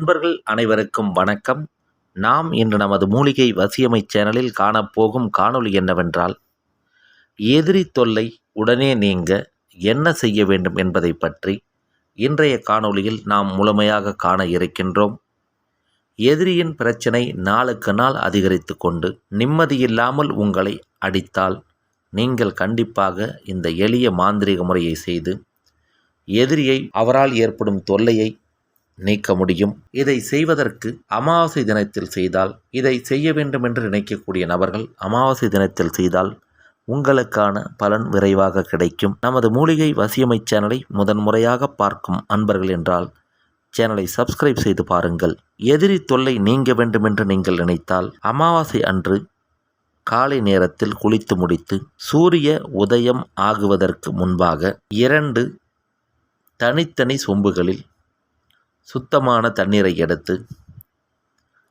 நண்பர்கள் அனைவருக்கும் வணக்கம். நாம் இன்று நமது மூலிகை வசியமை சேனலில் காணப்போகும் காணொளி என்னவென்றால் எதிரி தொல்லை உடனே நீங்க என்ன செய்ய வேண்டும் என்பதை பற்றி இன்றைய காணொளியில் நாம் முழுமையாக காண இருக்கின்றோம். எதிரியின் பிரச்சனை நாளுக்கு நாள் அதிகரித்து கொண்டு நிம்மதியில்லாமல் உங்களை அடித்தால் நீங்கள் கண்டிப்பாக இந்த எளிய மாந்திரீக முறையை செய்து எதிரியை அவரால் ஏற்படும் தொல்லையை நீக்க முடியும். இதை செய்வதற்கு அமாவாசை தினத்தில் செய்தால் இதை செய்ய வேண்டும் என்று நினைக்கக்கூடிய நபர்கள் அமாவாசை தினத்தில் செய்தால் உங்களுக்கான பலன் விரைவாக கிடைக்கும். நமது மூலிகை வசியமை சேனலை முதன்முறையாக பார்க்கும் அன்பர்கள் என்றால் சேனலை சப்ஸ்கிரைப் செய்து பாருங்கள். எதிரி தொல்லை நீங்க வேண்டும் என்று நீங்கள் நினைத்தால் அமாவாசை அன்று காலை நேரத்தில் குளித்து முடித்து சூரிய உதயம் ஆகுவதற்கு முன்பாக இரண்டு தனித்தனி சொம்புகளில் சுத்தமான தண்ணீரை எடுத்து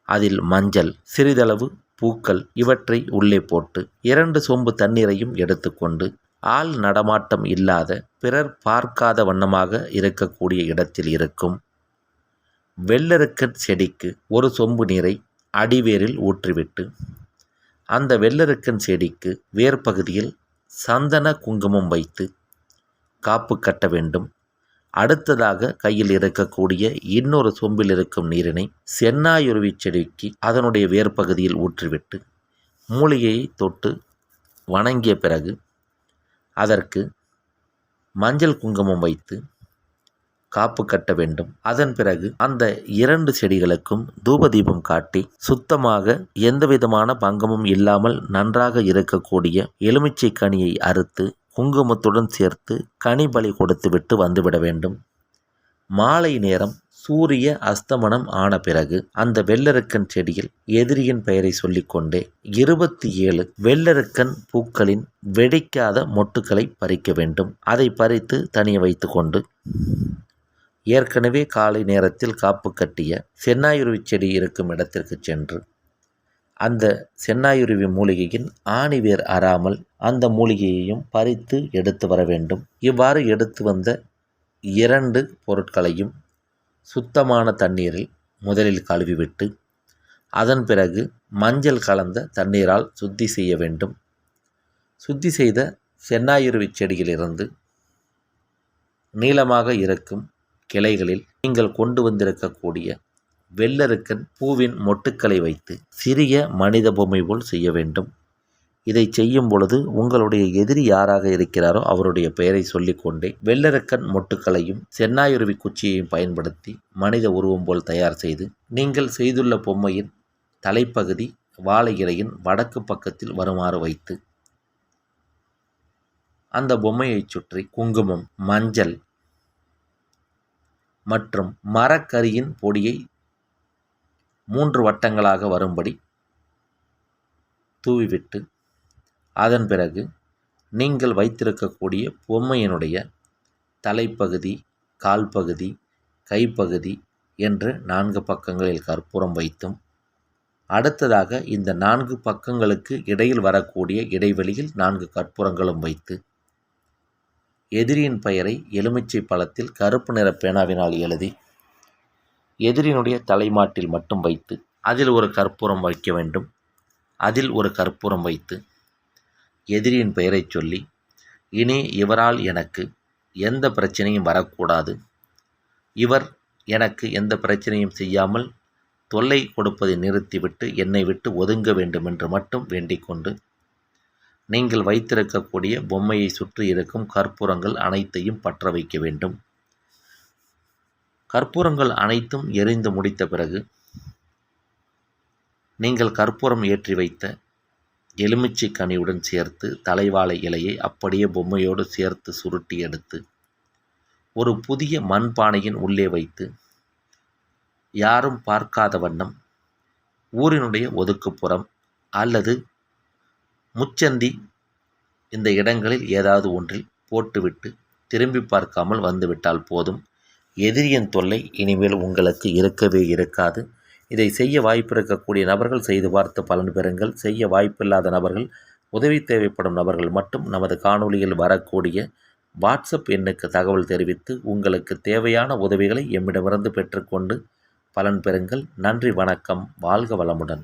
அதில் மஞ்சள் சிறிதளவு பூக்கள் இவற்றை உள்ளே போட்டு இரண்டு சொம்பு தண்ணீரையும் எடுத்துக்கொண்டு ஆள் நடமாட்டம் இல்லாத பிறர் பார்க்காத வண்ணமாக இருக்கக்கூடிய இடத்தில் இருக்கும். வெள்ளருக்கன் செடிக்கு ஒரு சொம்பு நீரை அடிவேரில் ஊற்றிவிட்டு அந்த வெள்ளருக்கன் செடிக்கு வேர் பகுதியில் சந்தன குங்குமம் வைத்து காப்பு கட்ட வேண்டும். அடுத்ததாக கையில் இருக்கக்கூடிய இன்னொரு சொம்பில் இருக்கும் நீரினை சென்னாயுருவி செடிக்கு அதனுடைய வேர் பகுதியில் ஊற்றிவிட்டு மூலிகையை தொட்டு வணங்கிய பிறகு அதற்கு மஞ்சள் குங்குமம் வைத்து காப்பு கட்ட வேண்டும். அதன் பிறகு அந்த இரண்டு செடிகளுக்கும் தூபதீபம் காட்டி சுத்தமாக எந்தவிதமான பங்கமும் இல்லாமல் நன்றாக இருக்கக்கூடிய எலுமிச்சை கனியை அறுத்து குங்குமத்துடன் சேர்த்து கனிபலி கொடுத்துவிட்டு வந்துவிட வேண்டும். மாலை நேரம் சூரிய அஸ்தமனம் ஆன பிறகு அந்த வெள்ளருக்கன் செடியில் எதிரியின் பெயரை சொல்லிக்கொண்டே இருபத்தி ஏழு வெள்ளருக்கன் பூக்களின் வெடிக்காத மொட்டுக்களை பறிக்க வேண்டும். அதை பறித்து தனியே வைத்துக்கொண்டு ஏற்கனவே காலை நேரத்தில் காப்பு கட்டிய சென்னாயுருவி செடி இருக்கும் இடத்திற்கு சென்று அந்த சென்னாயுருவி மூலிகையின் ஆணிவேர் அறாமல் அந்த மூலிகையையும் பறித்து எடுத்து வர வேண்டும். இவ்வாறு எடுத்து வந்த இரண்டு பொருட்களையும் சுத்தமான தண்ணீரில் முதலில் கழுவிவிட்டு அதன் பிறகு மஞ்சள் கலந்த தண்ணீரால் சுத்தி செய்ய வேண்டும். சுத்தி செய்த சென்னாயுருவி செடியிலிருந்து நீளமாக இருக்கும் கிளைகளில் நீங்கள் கொண்டு வந்திருக்கக்கூடிய வெள்ளருக்கன் பூவின் மொட்டுக்களை வைத்து சிறிய மனித பொம்மை போல் செய்ய வேண்டும். இதை செய்யும் பொழுது உங்களுடைய எதிரி யாராக இருக்கிறாரோ அவருடைய பெயரை சொல்லிக்கொண்டே வெள்ளரக்கன் மொட்டுக்களையும் சென்னாயுருவி குச்சியையும் பயன்படுத்தி மனித உருவம் போல் தயார் செய்து நீங்கள் செய்துள்ள பொம்மையின் தலைப்பகுதி வாழை இலையின் வடக்கு பக்கத்தில் வருமாறு வைத்து அந்த பொம்மையைச் சுற்றி குங்குமம் மஞ்சள் மற்றும் மரக்கரியின் பொடியை மூன்று வட்டங்களாக வரும்படி தூவிவிட்டு அதன் பிறகு நீங்கள் வைத்திருக்கக்கூடிய பொம்மையினுடைய தலைப்பகுதி கால்பகுதி கைப்பகுதி என்று நான்கு பக்கங்களில் கற்பூரம் வைத்தும் அடுத்ததாக இந்த நான்கு பக்கங்களுக்கு இடையில் வரக்கூடிய இடைவெளியில் நான்கு கற்பூரங்களும் வைத்து எதிரியின் பெயரை எலுமிச்சை பழத்தில் கருப்பு நிற பேனாவினால் எழுதி எதிரினுடைய தலைமாட்டில் மட்டும் வைத்து அதில் ஒரு கற்பூரம் வைக்க வேண்டும். அதில் ஒரு கற்பூரம் வைத்து எதிரியின் பெயரை சொல்லி இனி இவரால் எனக்கு எந்த பிரச்சனையும் வரக்கூடாது. இவர் எனக்கு எந்த பிரச்சனையும் செய்யாமல் தொல்லை கொடுப்பதை நிறுத்திவிட்டு என்னை விட்டு ஒதுங்க வேண்டும் என்று மட்டும் வேண்டிக்கொண்டு நீங்கள் வைத்திருக்கக்கூடிய பொம்மையை சுற்றி இருக்கும் கற்பூரங்கள் அனைத்தையும் பற்ற வைக்க வேண்டும். கற்பூரங்கள் அனைத்தும் எரிந்து முடித்த பிறகு நீங்கள் கற்பூரம் ஏற்றி வைத்த எலுமிச்சை கனியுடன் சேர்த்து தலைவாழை இலையை அப்படியே பொம்மையோடு சேர்த்து சுருட்டி எடுத்து ஒரு புதிய மண்பானையின் உள்ளே வைத்து யாரும் பார்க்காத வண்ணம் ஊரினுடைய ஒதுக்குப்புறம் அல்லது முச்சந்தி இந்த இடங்களில் ஏதாவது ஒன்றில் போட்டுவிட்டு திரும்பி பார்க்காமல் வந்துவிட்டால் போதும். எதிரியின் தொல்லை இனிமேல் உங்களுக்கு இருக்கவே இருக்காது. இதை செய்ய வாய்ப்பு இருக்கக்கூடிய நபர்கள் செய்து பார்த்து பலன் பெறுங்கள். செய்ய வாய்ப்பில்லாத நபர்கள் உதவி தேவைப்படும் நபர்கள் மட்டும் நமது காணொளியில் வரக்கூடிய வாட்ஸ்அப் எண்ணுக்கு தகவல் தெரிவித்து உங்களுக்கு தேவையான உதவிகளை எம்மிடமிருந்து பெற்றுக்கொண்டு பலன் பெறுங்கள். நன்றி வணக்கம். வாழ்க வளமுடன்.